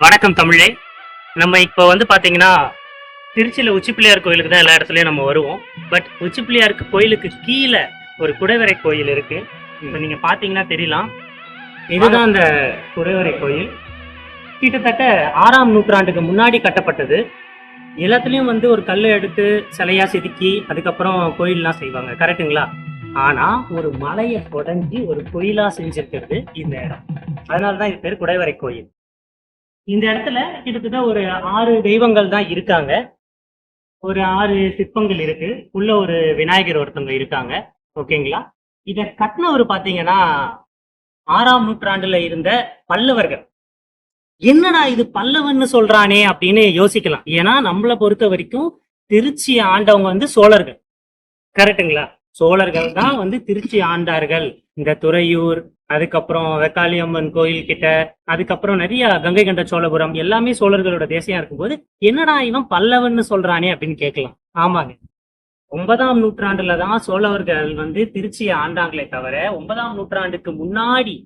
வணக்கம் தமிழே. நம்ம இப்போ வந்து பாத்தீங்கன்னா திருச்சியில் உச்சி பிள்ளையார் கோயிலுக்கு தான் எல்லா இடத்துலயும் நம்ம வருவோம். பட் உச்சி பிள்ளையாருக்கு கோயிலுக்கு கீழே ஒரு குடைவரை கோயில் இருக்கு. இப்போ நீங்க பாத்தீங்கன்னா தெரியலாம். இதுதான் அந்த குடைவரை கோயில். கிட்டத்தட்ட ஆறாம் நூற்றாண்டுக்கு முன்னாடி கட்டப்பட்டது. எல்லாத்துலயும் வந்து ஒரு கல்லை எடுத்து சிலையா செதுக்கி அதுக்கப்புறம் கோயில்லாம் செய்வாங்க. கரெக்ட்டுங்களா? ஆனா ஒரு மலையை உடைஞ்சி ஒரு கோயிலா செஞ்சிருக்கிறது இந்த இடம். அதனாலதான் இது பேர் குடைவரை கோயில். இந்த இடத்துல கிட்டத்தட்ட ஒரு ஆறு தெய்வங்கள் தான் இருக்காங்க. ஒரு ஆறு சிற்பங்கள் இருக்கு. உள்ள ஒரு விநாயகர் ஒருத்தவங்க இருக்காங்க. ஓகேங்களா? இத கட்டினவர் பாத்தீங்கன்னா ஆறாம் நூற்றாண்டுல இருந்த பல்லவர்கள். என்னடா இது பல்லவன்னு சொல்றானே அப்படின்னு யோசிக்கலாம். ஏன்னா நம்மளை பொறுத்த வரைக்கும் திருச்சி ஆண்டவங்க வந்து சோழர்கள். கரெக்ட்டுங்களா சோழர்கள் தான் வந்து திருச்சி ஆண்டார்கள். இந்த துறையூர் அதுக்கப்புறம் வெக்காளியம்மன் கோயில் கிட்ட அதுக்கப்புறம் நிறைய கங்கை கண்ட சோழபுரம் எல்லாமே சோழர்களோட தேசியம் இருக்கும்போது என்னடா இவன் பல்லவன்னு சொல்றானே அப்படின்னு கேட்கலாம். ஆமாங்க. ஒன்பதாம் நூற்றாண்டுல தான் சோழவர்கள் வந்து திருச்சியை ஆண்டாங்களே தவிர ஒன்பதாம் நூற்றாண்டுக்கு முன்னாடி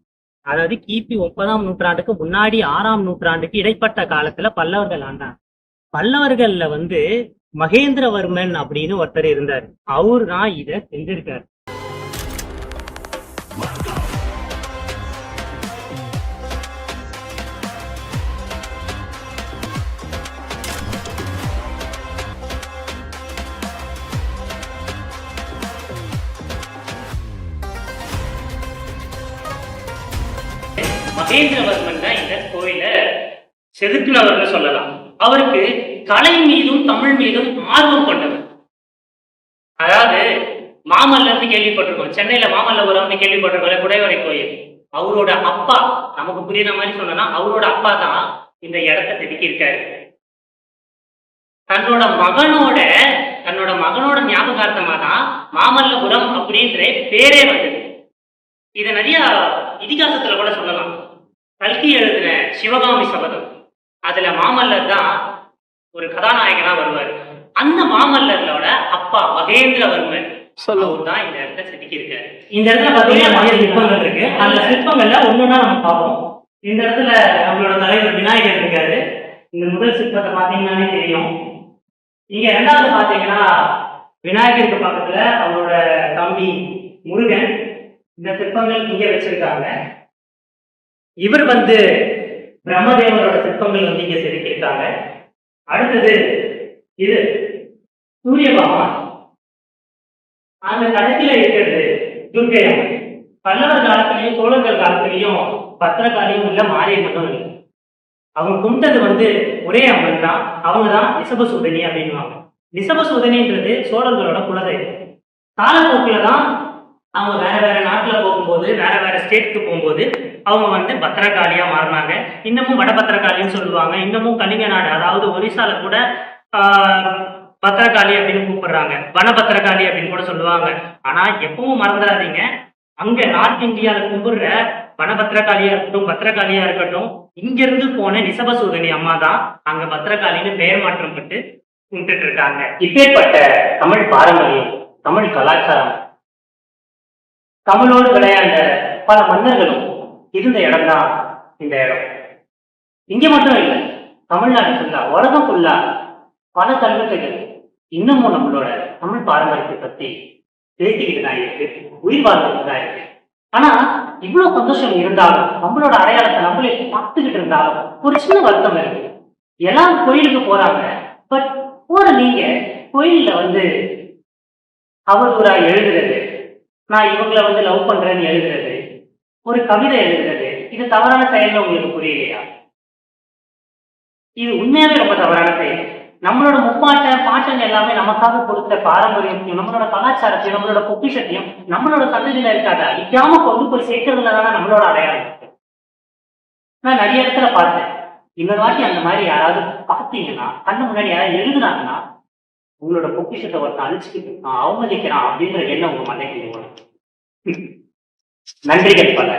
அதாவது கிபி ஒன்பதாம் நூற்றாண்டுக்கு முன்னாடி ஆறாம் நூற்றாண்டுக்கு இடைப்பட்ட காலத்துல பல்லவர்கள் ஆண்டாங்க. பல்லவர்கள்ல வந்து மகேந்திரவர்மன் அப்படின்னு ஒருத்தர் இருந்தார். அவர் தான் இதை செஞ்சிருக்காரு. மகேந்திரவர்மன் தான் இந்த கோயில செதுக்கினவர்னு சொல்லலாம். அவருக்கு கலை மீதும் தமிழ் மீதும் ஆர்வம் கொண்டவர். அதாவது மாமல்லர்னு கேள்விப்பட்டிருக்கோம். சென்னையில மாமல்லபுரம்னு கேள்விப்பட்டிருக்கோம் குடைவரை கோயில். அவரோட அப்பா நமக்கு புரியுற மாதிரி சொன்னா அவரோட அப்பா தான் இந்த இடத்த செதுக்கி இருக்காரு தன்னோட மகனோட தன்னோட மகனோட ஞாபகார்த்தமா தான் மாமல்லபுரம் அப்படின்ற பேரே வந்தது. இதை நிறைய இதிகாசத்துல கூட சொல்லலாம். கல்கி எழுதின சிவகாமி சபதம். அதுல மாமல்லர் தான் ஒரு கதாநாயகனா வருவார். அந்த மாமல்லரோட அப்பா மகேந்திரவர்மன் அவர் தான் இந்த இடத்த செதுக்கி இருக்காரு இந்த இடத்துல பாத்தீங்கன்னா நிறைய சிற்பங்கள் இருக்கு. அந்த சிற்பங்கள்ல ஒண்ணுன்னா நம்ம பார்ப்போம். இந்த இடத்துல நம்மளோட தலைவர் விநாயகர் இருக்காரு. இந்த முதல் சிற்பத்தை பாத்தீங்கன்னாலே தெரியும். இங்க ரெண்டாவது பாத்தீங்கன்னா விநாயகருக்கு பக்கத்துல அவரோட தம்பி முருகன் இந்த சிற்பங்கள் இங்க வச்சிருக்காங்க. இவர் வந்து பிரம்மதேவரோட சிற்பங்கள் வந்து இங்க செதுக்கியிருக்காங்க. அடுத்தது இது சூரிய பகவான். அந்த கடைசியில இருக்கிறது துர்கை அம்மன். பல்லவர் காலத்திலையும் சோழர்கள் காலத்திலையும் பத்திரகாளியும் இல்ல மாரியம்மனும் இல்லை. அவங்க கும்பிட்டது வந்து ஒரே அம்மன் தான். அவங்க தான் நிசபசூதனி அப்படின்வாங்க நிசபசூதனின்றது சோழர்களோட குலதெய்வம். காலப்போக்கில் தான் அவங்க வேற வேற நாட்டில் போகும்போது வேற வேற ஸ்டேட்டுக்கு போகும்போது அவங்க வந்து பத்திரகாளியா மாறினாங்க. இன்னமும் வட பத்திரகாளின்னு சொல்லுவாங்க. இன்னமும் கலிங்க நாடு அதாவது ஒரிசால கூட பத்திரகாளி அப்படின்னு கூப்பிடுறாங்க. வன பத்திரகாளி அப்படின்னு கூட சொல்லுவாங்க. ஆனா எப்பவும் மறந்துடாதீங்க. அங்க நார்த் இந்தியால கும்பிடுற வனபத்திரகாளியா இருக்கட்டும் பத்திரகாளியா இருக்கட்டும் இங்கிருந்து போன நிசபசூதனி அம்மா தான் அங்க பத்திரகாளின்னு பெயர் மாற்றம் பட்டு கும்பிட்டு இருக்காங்க இப்பேற்பட்ட தமிழ் பாரம்பரியம் தமிழ் கலாச்சாரம். தமிழோடு விளையாண்ட பல மன்னர்களும் இருந்த இடம் தான் இந்த இடம். இங்க மட்டும் இல்லை தமிழ்நாடு ஃபுல்லா உலகம் ஃபுல்லா பல கல்வெட்டுகள் இன்னமும் நம்மளோட தமிழ் பாரம்பரியத்தை பத்தி பேசிக்கிட்டு தான் இருக்கு உயிர் வாழ்ந்துட்டு தான் இருக்கு. ஆனா இவ்வளவு சந்தோஷம் இருந்தாலும் நம்மளோட அடையாளத்தை நம்மளே பார்த்துக்கிட்டு இருந்தாலும் ஒரு சின்ன வருத்தம் இருக்கு. எல்லாரும் கோயிலுக்கு போறாங்க பட் போற நீங்க கோயில்ல வந்து அவதூறா எழுதுறது நான் இவங்களை வந்து லவ் பண்றேன்னு எழுதுறது ஒரு கவிதை எழுதுறது. இது தவறான செயல்ல உங்களுக்கு புரியலையா? இது உண்மையாவே ரொம்ப தவறான செயல். நம்மளோட முப்பாட்ட பாட்டன் எல்லாமே நமக்காக கொடுத்த பாரம்பரியத்தையும் நம்மளோட கலாச்சாரத்தையும் நம்மளோட பொக்கிஷத்தையும் நம்மளோட சந்ததியில இருக்காத அழிக்காம கொண்டு போய் சேர்க்கறதுல தானே நம்மளோட அடையாளம் நான் நிறைய இடத்துல பார்த்தேன். இன்னொரு வாட்டி அந்த மாதிரி யாராவது பார்த்தீங்கன்னா கண்ணு முன்னாடி யாராவது எழுதுனாங்கன்னா உங்களோட பொக்கிஷத்தை ஒருத்தன் அழிச்சுக்கிட்டு அவமதிக்கிறான் அப்படின்ற எண்ணம் உங்க மண்டைக்கு வரும் நன்றிகள் பல